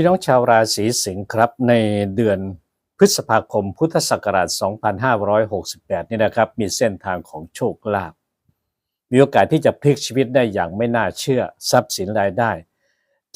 พี่น้องชาวราศีสิงห์ครับในเดือนพฤษภาคมพุทธศักราช 2568 นี่นะครับ มีเส้นทางของโชคลาภมีโอกาสที่จะพลิกชีวิตได้อย่างไม่น่าเชื่อทรัพย์สินรายได้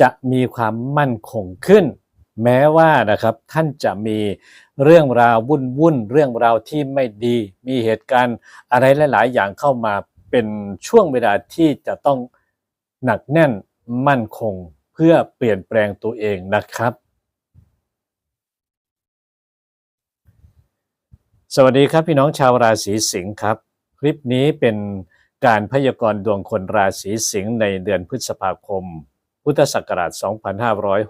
จะมีความมั่นคงขึ้น แม้ว่านะครับท่านจะมีเรื่องราววุ่นวุ่นเรื่องราวที่ไม่ดี มีเหตุการณ์อะไรหลาย ๆ อย่างเข้ามาเป็นช่วงเวลาที่จะต้องหนักแน่นมั่นคง เพื่อเปลี่ยนแปลงตัวเองนะครับ สวัสดีครับพี่น้องชาวราศีสิงห์ครับ คลิปนี้เป็นการพยากรณ์ดวงคนราศีสิงห์ในเดือนพฤษภาคม พุทธศักราช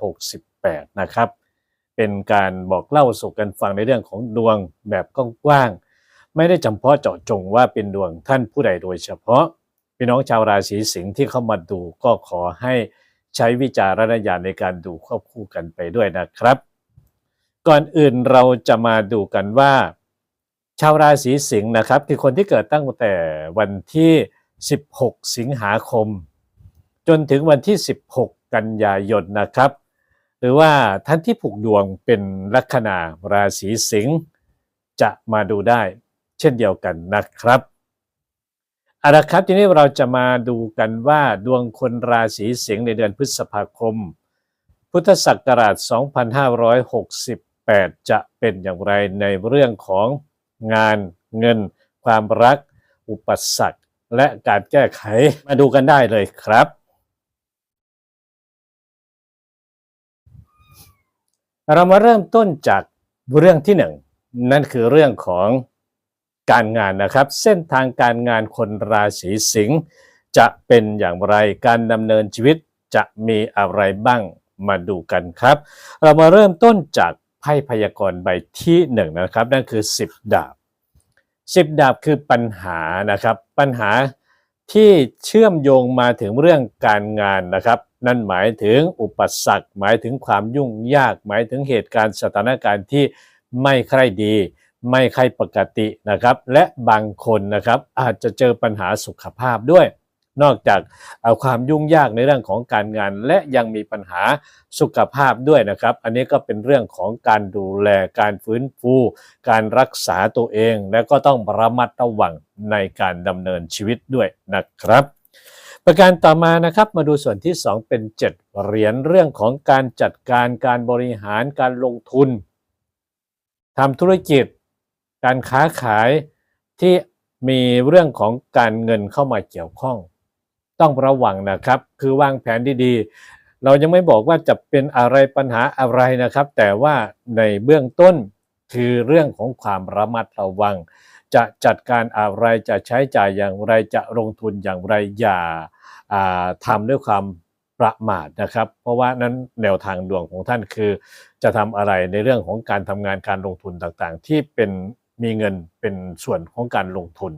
2568 นะครับ เป็นการบอกเล่าสู่กันฟังในเรื่องของดวงแบบกว้างๆ ไม่ได้จำเพาะเจาะจงว่าเป็นดวงท่านผู้ใดโดยเฉพาะ พี่น้องชาวราศีสิงห์ที่เข้ามาดูก็ขอให้ ใช้วิจารณญาณในการดูควบคู่กันไปด้วยนะครับ ก่อนอื่นเราจะมาดูกันว่า ชาวราศีสิงห์นะครับ คือคนที่เกิดตั้งแต่วันที่ 16 สิงหาคม จนถึงวันที่ 16 กันยายนนะครับ หรือว่าท่านที่ผูกดวงเป็นลัคนาราศีสิงห์จะมาดูได้ เช่นเดียวกันนะครับ เอาละครับทีนี้เราจะมาดูกันว่าดวงคนราศีสิงห์ในเดือนพฤษภาคม พุทธศักราช 2568 จะเป็นอย่างไรในเรื่องของงานเงิน ความรัก อุปสรรค และการแก้ไขมาดูกันได้เลยครับเรามาเริ่มต้นจากเรื่องที่หนึ่งนั่นคือเรื่องของ การงานนะครับ เส้นทางการงานคนราศีสิงห์จะเป็นอย่างไรการดำเนินชีวิตจะมีอะไรบ้างมาดูกันครับ เรามาเริ่มต้นจากไพ่พยากรณ์ใบที่หนึ่งนะครับ นั่นคือ 10 ดาบ 10 ดาบคือปัญหานะครับ ปัญหาที่เชื่อมโยงมาถึงเรื่องการงานนะครับ นั่นหมายถึงอุปสรรค หมายถึงความยุ่งยาก หมายถึงเหตุการณ์สถานการณ์ที่ไม่ใคร่ดี ไม่ใครปกตินะครับ และบางคนนะครับอาจจะเจอปัญหาสุขภาพด้วย นอกจากเอาความยุ่งยากในเรื่องของการงาน และยังมีปัญหาสุขภาพด้วยนะครับ อันนี้ก็เป็นเรื่องของการดูแลการฟื้นฟู การรักษาตัวเอง และก็ต้องระมัดระวังในการดำเนินชีวิตด้วยนะครับประการต่อมานะครับมาดูส่วนที่ 2 เป็น 7 เหรียญเรื่องของการจัดการการบริหารการลงทุนทำธุรกิจ การค้าขายที่มีเรื่องของการเงินเข้ามาเกี่ยวข้อง ต้องระวังนะครับ คือวางแผนดีๆ เรายังไม่บอกว่าจะเป็นอะไรปัญหาอะไรนะครับ แต่ว่าในเบื้องต้นคือเรื่องของความระมัดระวัง จะจัดการอะไรจะใช้จ่ายอย่างไรจะลงทุนอย่างไรอย่าทำด้วยความประมาทนะครับ เพราะว่านั้นแนวทางดวงของท่านคือ จะทำอะไรในเรื่องของการทำงานการลงทุนต่างๆ ที่เป็น มีเงินเป็นส่วนของการลงทุน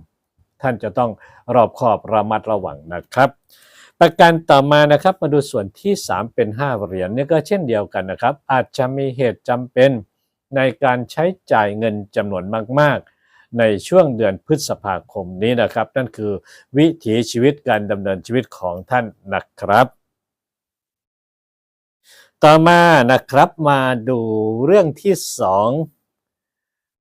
ท่านจะต้องรอบคอบระมัดระวังนะครับ ประการต่อมานะครับมาดูส่วนที่ 3 เป็น 5 เหรียญนี่ก็เช่นเดียวกันนะครับ อาจจะมีเหตุจำเป็นในการใช้จ่ายเงินจำนวนมากๆ ในช่วงเดือนพฤษภาคมนี้นะครับ นั่นคือวิถีชีวิตการดำเนินชีวิตของท่านนะครับต่อมานะครับมาดูเรื่องที่สอง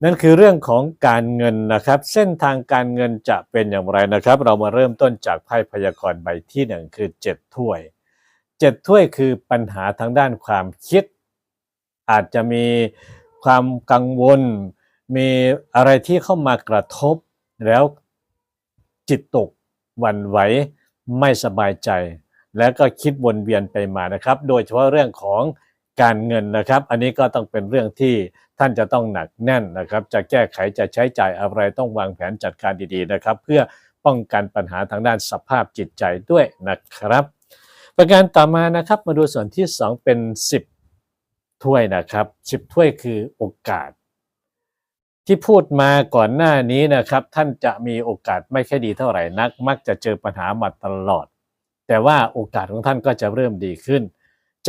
นั่นคือเรื่องของการเงินนะครับ เส้นทางการเงินจะเป็นอย่างไรนะครับ เรามาเริ่มต้นจากไพ่พยากรณ์ใบที่หนึ่งคือเจ็ดถ้วยเจ็ดถ้วยคือปัญหาทางด้านความคิด อาจจะมีความกังวล มีอะไรที่เข้ามากระทบ แล้วจิตตกหวั่นไหวไม่สบายใจ แล้วก็คิดวนเวียนไปมานะครับ โดยเฉพาะเรื่องของ การเงินนะครับ อันนี้ก็ต้องเป็นเรื่องที่ท่านจะต้องหนักแน่นนะครับ จะแก้ไขจะใช้จ่ายอะไรต้องวางแผนจัดการดีๆนะครับ เพื่อป้องกันปัญหาทางด้านสภาพจิตใจด้วยนะครับ ประการต่อมานะครับมาดูส่วนที่ 2 เป็น 10 ถ้วยนะครับ 10 ถ้วยคือโอกาส ที่พูดมาก่อนหน้านี้นะครับ ท่านจะมีโอกาสไม่ค่อยดีเท่าไหร่นัก มักจะเจอปัญหามาตลอด แต่ว่าโอกาสของท่านก็จะเริ่มดีขึ้น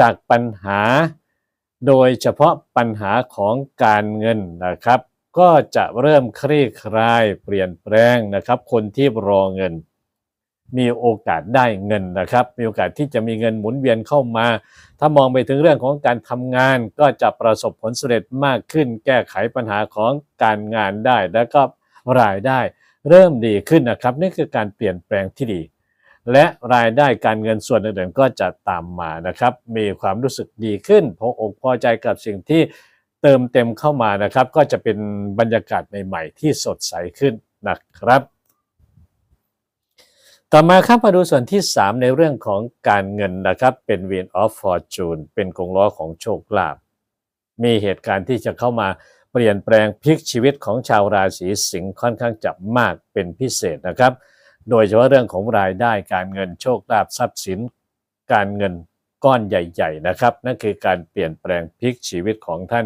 จากปัญหา โดยเฉพาะปัญหาของการเงินนะครับ ก็จะเริ่มคลี่คลายเปลี่ยนแปลงนะครับ คนที่รอเงิน มีโอกาสได้เงินนะครับ มีโอกาสที่จะมีเงินหมุนเวียนเข้ามา ถ้ามองไปถึงเรื่องของการทำงาน ก็จะประสบผลสำเร็จมากขึ้น แก้ไขปัญหาของการงานได้ แล้วก็รายได้เริ่มดีขึ้นนะครับ นี่คือการเปลี่ยนแปลงที่ดี และรายได้การเงินส่วนอื่นๆก็จะตามมานะครับ มีความรู้สึกดีขึ้นพออกพอใจกับสิ่งที่เติมเต็มเข้ามานะครับ ก็จะเป็นบรรยากาศใหม่ๆ ที่สดใสขึ้นนะครับ ต่อมาครับมาดูส่วนที่ 3 ในเรื่องของการเงินนะครับ เป็น Wheel of Fortune เป็นกงล้อของโชคลาภมีเหตุการณ์ที่จะเข้ามาเปลี่ยนแปลงพลิกชีวิตของชาวราศีสิงห์ค่อนข้างจะมากเป็นพิเศษนะครับ โดยเฉพาะเรื่องของรายได้การเงินโชคลาภทรัพย์สิน การเงินก้อนใหญ่ ๆ นะครับ นั่นคือการเปลี่ยนแปลงพลิกชีวิตของท่าน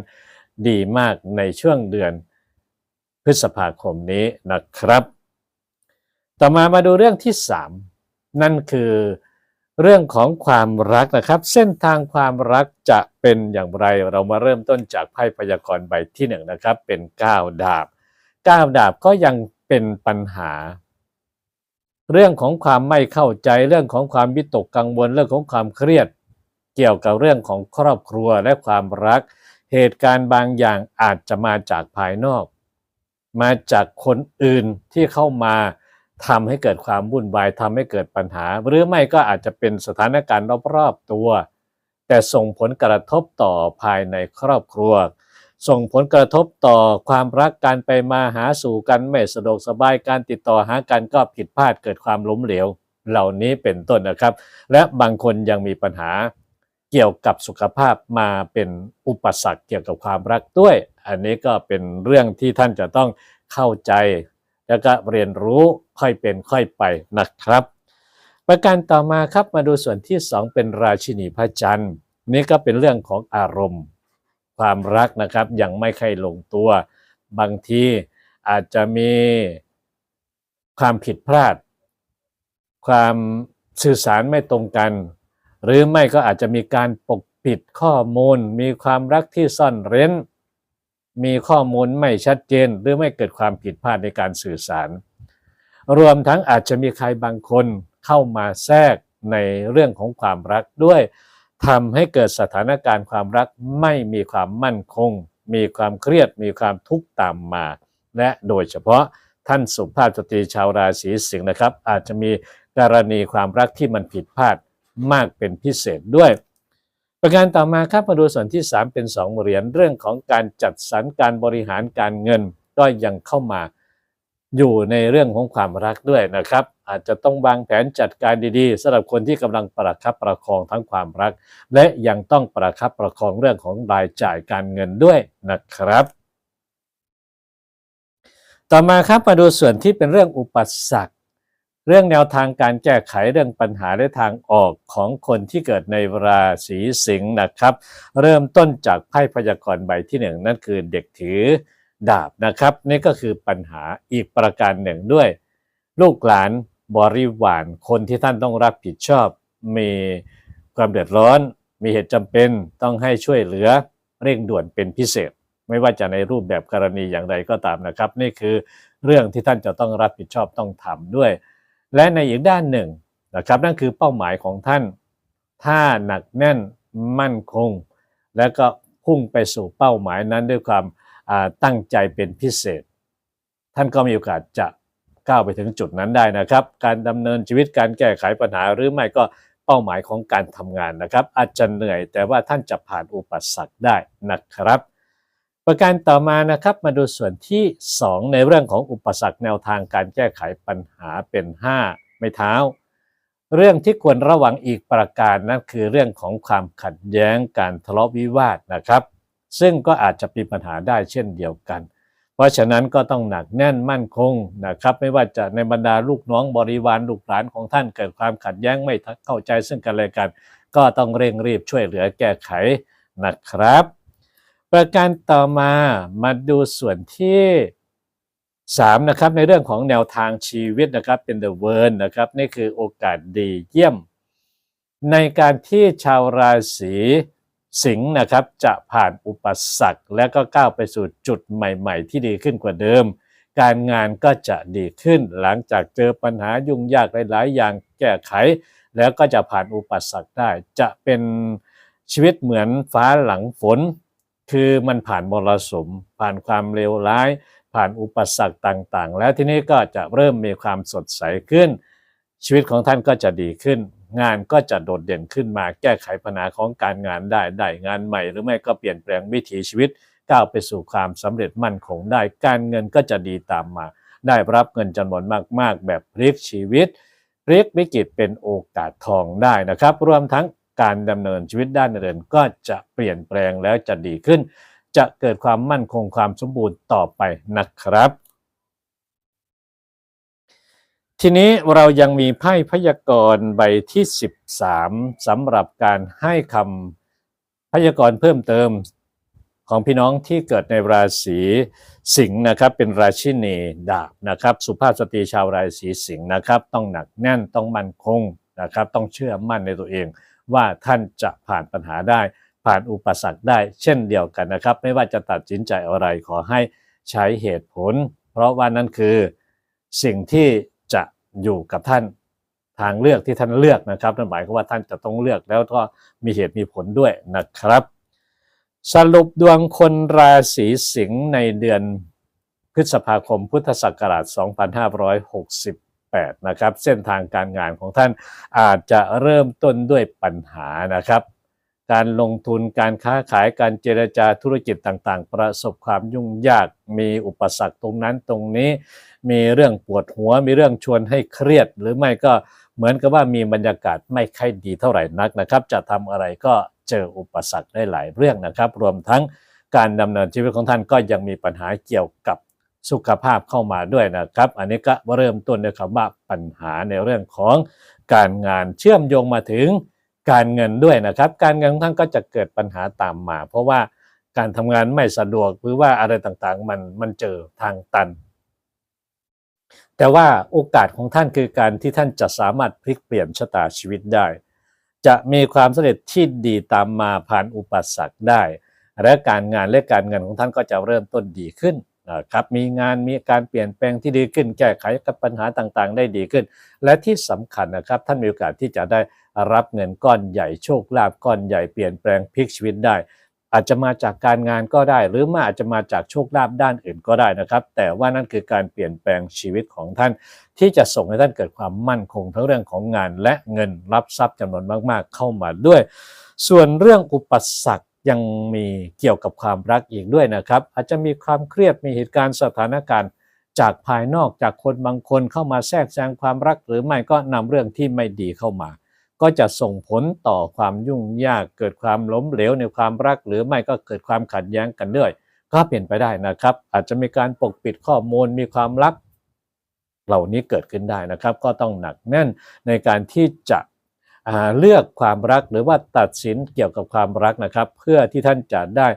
ดีมากในช่วงเดือนพฤษภาคมนี้นะครับ ต่อมามาดูเรื่องที่ 3 นั่นคือเรื่องของความรักนะครับ เส้นทางความรักจะเป็นอย่างไรเรามาเริ่มต้นจากไพ่พยากรณ์ใบที่1นนะครับเป็น 9 ดาบ 9 ดาบก็ยังเป็นปัญหา เรื่องของความไม่เข้าใจเรื่องของความวิตกกังวลเรื่องของความเครียด เกี่ยวกับเรื่องของครอบครัวและความรัก เหตุการณ์บางอย่างอาจจะมาจากภายนอก มาจากคนอื่นที่เข้ามาทำให้เกิดความวุ่นวายทำให้เกิดปัญหา หรือไม่ก็อาจจะเป็นสถานการณ์รอบๆตัว แต่ส่งผลกระทบต่อภายในครอบครัว ส่งผลกระทบต่อความรักการไปมาหาสู่กันไม่สะดวกสบายการติดต่อหากันก็ผิดพลาดเกิดความล้มเหลว เหล่านี้เป็นต้นนะครับ และบางคนยังมีปัญหาเกี่ยวกับสุขภาพมาเป็นอุปสรรคเกี่ยวกับความรักด้วย อันนี้ก็เป็นเรื่องที่ท่านจะต้องเข้าใจ แล้วก็เรียนรู้ค่อยเป็นค่อยไปนะครับ ประการต่อมาครับมาดูส่วนที่ 2 เป็นราชินีพระจันทร์นี่ก็เป็นเรื่องของอารมณ์ ความรักนะครับ ยังไม่ค่อยลงตัว บางทีอาจจะมีความผิดพลาด ความสื่อสารไม่ตรงกัน หรือไม่ก็อาจจะมีการปกปิดข้อมูล มีความรักที่ซ่อนเร้น มีข้อมูลไม่ชัดเจน หรือไม่เกิดความผิดพลาดในการสื่อสาร รวมทั้งอาจจะมีใครบางคนเข้ามาแทรกในเรื่องของความรักด้วย ทำให้เกิดสถานการณ์ความรักไม่มีความมั่นคง มีความเครียดมีความทุกข์ตามมา และโดยเฉพาะท่านสุภาพสตรีชาวราศีสิงห์นะครับ อาจจะมีกรณีความรักที่มันผิดพลาดมากเป็นพิเศษด้วย ประการต่อมาครับมาดูส่วนที่ 3 เป็น 2 เหรียญเรื่องของการจัดสรรการบริหารการเงิน ก็ยังเข้ามาอยู่ในเรื่องของความรักด้วยนะครับ อาจจะต้องวางแผนจัดการดีๆสำหรับคนที่กำลังประคับประคองทั้งความรัก และยังต้องประคับประคองเรื่องของรายจ่ายการเงินด้วยนะครับ ต่อมาครับมาดูส่วนที่เป็นเรื่องอุปสรรคเรื่องแนวทางการแก้ไขเรื่องปัญหาและทางออกของคนที่เกิดในราศีสิงห์นะครับ เริ่มต้นจากไพ่พยากรณ์ใบที่หนึ่งนั่นคือเด็กถือดาบนะครับ นี่ก็คือปัญหาอีกประการหนึ่งด้วย ลูกหลาน บริวารคนที่ท่านต้องรับผิดชอบ มีความเดือดร้อน มีเหตุจำเป็นต้องให้ช่วยเหลือเร่งด่วนเป็นพิเศษ ไม่ว่าจะในรูปแบบกรณีอย่างไรก็ตามนะครับ นี่คือเรื่องที่ท่านจะต้องรับผิดชอบต้องทำด้วย และในอีกด้านหนึ่งนะครับนั่นคือเป้าหมายของท่าน ถ้าหนักแน่นมั่นคง และก็พุ่งไปสู่เป้าหมายนั้นด้วยความตั้งใจเป็นพิเศษ ท่านก็มีโอกาสจะ ก้าวไปถึงจุดนั้นได้นะครับ การดำเนินชีวิตการแก้ไขปัญหาหรือไม่ก็เป้าหมายของการทำงานนะครับ อาจจะเหนื่อยแต่ว่าท่านจะผ่านอุปสรรคได้นะครับ ประการต่อมานะครับมาดูส่วนที่ 2 ในเรื่องของอุปสรรคแนวทางการแก้ไขปัญหาเป็น 5 ไม่เท้า เรื่องที่ควรระวังอีกประการนั่นคือเรื่องของความขัดแย้งการทะเลาะวิวาทนะครับ ซึ่งก็อาจจะมีปัญหาได้เช่นเดียวกันเพราะฉะนั้นก็ต้องหนักแน่นมั่นคงนะครับ ไม่ว่าจะในบรรดาลูกน้องบริวารลูกหลานของท่านเกิดความขัดแย้งไม่เข้าใจซึ่งกันและกัน ก็ต้องเร่งรีบช่วยเหลือแก้ไขนะครับ ประการต่อมามาดูส่วนที่3นะครับในเรื่องของแนวทางชีวิตนะครับเป็น the word นะครับนี่คือโอกาสดีเยี่ยม ในการที่ชาวราศี สิงห์นะครับจะผ่านอุปสรรคและก็ก้าวไปสู่จุดใหม่ ๆ ที่ดีขึ้นกว่าเดิม การงานก็จะดีขึ้นหลังจากเจอปัญหายุ่งยากหลายๆ อย่างแก้ไข แล้วก็จะผ่านอุปสรรคได้ จะเป็นชีวิตเหมือนฟ้าหลังฝน คือมันผ่านมรสุม ผ่านความเลวร้าย ผ่านอุปสรรคต่างๆ แล้วทีนี้ก็จะเริ่มมีความสดใสขึ้น ชีวิตของท่านก็จะดีขึ้น งานก็จะโดดเด่นขึ้นมาแก้ไขปัญหาของการงานได้ได้งานใหม่ หรือไม่ก็เปลี่ยนแปลงวิถีชีวิตก้าวไปสู่ความสำเร็จมั่นคงได้ การเงินก็จะดีตามมา ได้รับเงินจำนวนมาก ๆ แบบพลิกชีวิตพลิกวิกฤตเป็นโอกาสทองได้นะครับ รวมทั้งการดำเนินชีวิตด้านอื่นก็จะเปลี่ยนแปลงแล้วจะดีขึ้น จะเกิดความมั่นคงความสมบูรณ์ต่อไปนะครับ ทีนี้เรายังมีไพ่พยากรณ์ใบที่ 13สำหรับการให้คำพยากรณ์เพิ่มเติมของพี่น้องที่เกิดในราศีสิงห์นะครับ เป็นราชินีดาบนะครับ สุภาพสตรีชาวราศีสิงห์นะครับ ต้องหนักแน่นต้องมั่นคงนะครับ ต้องเชื่อมั่นในตัวเอง ว่าท่านจะผ่านปัญหาได้ ผ่านอุปสรรคได้ เช่นเดียวกันนะครับ ไม่ว่าจะตัดสินใจอะไรขอให้ใช้เหตุผล เพราะว่านั่นคือสิ่งที่ อยู่กับท่านทางเลือกที่ท่านเลือกนะครับนั่นหมายความว่าท่านจะต้องเลือกแล้วก็มีเหตุมีผลด้วยนะครับ สรุปดวงคนราศีสิงห์ในเดือนพฤษภาคมพุทธศักราช 2568 นะครับ เส้นทางการงานของท่านอาจจะเริ่มต้นด้วยปัญหานะครับ การลงทุนการค้าขายการเจรจาธุรกิจต่างๆ ประสบความยุ่งยากมีอุปสรรคตรงนั้นตรงนี้ มีเรื่องปวดหัว มีเรื่องชวนให้เครียด หรือไม่ก็เหมือนกับว่ามีบรรยากาศไม่ค่อยดีเท่าไหร่นักนะครับ จะทำอะไรก็เจออุปสรรคได้หลายเรื่องนะครับ รวมทั้งการดำเนินชีวิตของท่านก็ยังมีปัญหาเกี่ยวกับสุขภาพเข้ามาด้วยนะครับ อันนี้ก็เริ่มต้นด้วยคำว่าปัญหาในเรื่องของการงานเชื่อมโยงมาถึง การเงินด้วยนะครับ การเงินของท่านก็จะเกิดปัญหาตามมา เพราะว่าการทำงานไม่สะดวกหรือว่าอะไรต่างๆ มันมันเจอทางตัน แต่ว่าโอกาสของท่านคือการที่ท่านจะสามารถพลิกเปลี่ยนชะตาชีวิตได้ จะมีความสำเร็จที่ดีตามมาผ่านอุปสรรคได้ และการงานและการเงินของท่านก็จะเริ่มต้นดีขึ้น ครับมีงานมีการเปลี่ยนแปลงที่ดีขึ้น แก้ไขกับปัญหาต่างๆ ได้ดีขึ้น และที่สำคัญนะครับท่านมีโอกาสที่จะได้รับเงินก้อนใหญ่โชคลาภก้อนใหญ่เปลี่ยนแปลงพลิกชีวิตได้ อาจจะมาจากการงานก็ได้ หรือมาอาจจะมาจากโชคลาภด้านอื่นก็ได้นะครับ แต่ว่านั่นคือการเปลี่ยนแปลงชีวิตของท่าน ที่จะส่งให้ท่านเกิดความมั่นคงทั้งเรื่องของงานและเงินรับทรัพย์จำนวนมาก ๆ เข้ามาด้วย ส่วนเรื่องอุปสรรค ยังมีเกี่ยวกับความรักอีกด้วยนะครับ อาจจะมีความเครียดมีเหตุการณ์สถานการณ์จากภายนอกจากคนบางคนเข้ามาแทรกแซงความรักหรือไม่ก็นำเรื่องที่ไม่ดีเข้ามา ก็จะส่งผลต่อความยุ่งยากเกิดความล้มเหลวในความรัก หรือไม่ก็เกิดความขัดแย้งกันด้วยก็เปลี่ยนไปได้นะครับ อาจจะมีการปกปิดข้อมูลมีความลับเหล่านี้เกิดขึ้นได้นะครับ ก็ต้องหนักแน่นในการที่จะ เลือกความรักหรือว่าตัดสินเกี่ยวกับความรักนะครับ เพื่อที่ท่านจะได้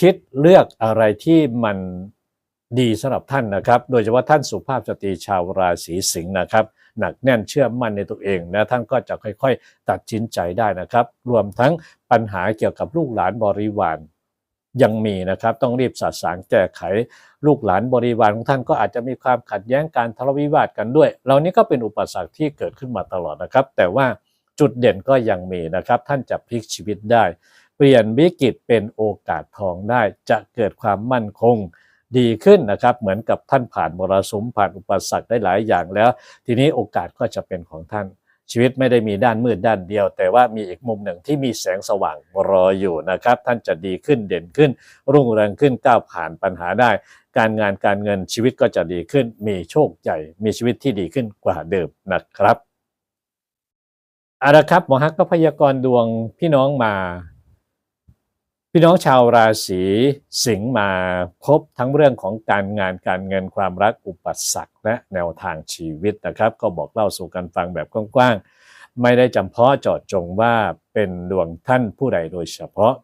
คิดเลือกอะไรที่มันดีสำหรับท่านนะครับ โดยเฉพาะท่านสุภาพสตรีชาวราศีสิงห์นะครับ หนักแน่นเชื่อมั่นในตัวเองนะท่านก็จะค่อยๆ ตัดสินใจได้นะครับ รวมทั้งปัญหาเกี่ยวกับลูกหลานบริวารยังมีนะครับ ต้องรีบสะสางแก้ไข ลูกหลานบริวารของท่านก็อาจจะมีความขัดแย้งการทะเลาะวิวาทกันด้วย เหล่านี้ก็เป็นอุปสรรคที่เกิดขึ้นมาตลอดนะครับ แต่ว่า จุดเด่นก็ยังมีนะครับ ท่านจะพลิกชีวิตได้ เปลี่ยนวิกฤตเป็นโอกาสทองได้ จะเกิดความมั่นคงดีขึ้นนะครับเหมือนกับท่านผ่านมรสุมผ่านอุปสรรคได้หลายอย่างแล้ว ทีนี้โอกาสก็จะเป็นของท่าน ชีวิตไม่ได้มีด้านมืดด้านเดียว แต่ว่ามีอีกมุมหนึ่งที่มีแสงสว่างรออยู่นะครับ ท่านจะดีขึ้นเด่นขึ้น รุ่งเรืองขึ้นก้าวผ่านปัญหาได้ การงานการเงินชีวิตก็จะดีขึ้น มีโชคใหญ่มีชีวิตที่ดีขึ้นกว่าเดิมนะครับ อาละครับหมอฮักก็พยากรณ์ดวงพี่น้องมา พี่น้องชาวราศีสิงห์มาพบทั้งเรื่องของการงานการเงินความรักอุปสรรคและแนวทางชีวิตนะครับ ก็บอกเล่าสู่กันฟังแบบกว้างๆไม่ได้จำเพาะเจาะจงว่าเป็นดวงท่านผู้ใดโดยเฉพาะ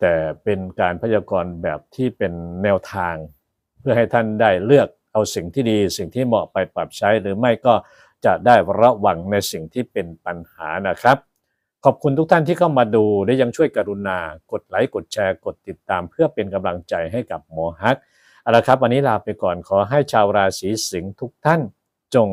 แต่เป็นการพยากรณ์แบบที่เป็นแนวทาง เพื่อให้ท่านได้เลือกเอาสิ่งที่ดี สิ่งที่เหมาะไปปรับใช้หรือไม่ก็ จะได้ระวังในสิ่งที่เป็นปัญหานะครับ ขอบคุณทุกท่านที่เข้ามาดูและยังช่วยกรุณากดไลค์กดแชร์กดติดตาม เพื่อเป็นกำลังใจให้กับหมอฮักเอาละครับ วันนี้ลาไปก่อนขอให้ชาวราศีสิงห์ทุกท่าน จง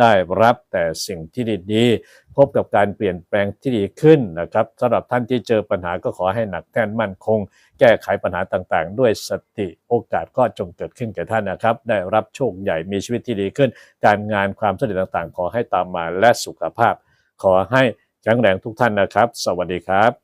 ได้รับแต่สิ่งที่ดีๆ พบกับการเปลี่ยนแปลงที่ดีขึ้นนะครับสำหรับท่านที่เจอปัญหาก็ขอให้หนักแน่นมั่นคง แก้ไขปัญหาต่างๆ ด้วยสติโอกาสก็จงเกิดขึ้นแก่ท่านนะครับ ได้รับโชคใหญ่มีชีวิตที่ดีขึ้น การงานความสำเร็จต่างๆ ขอให้ตามมาและสุขภาพ ขอให้แข็งแรงทุกท่านนะครับ สวัสดีครับ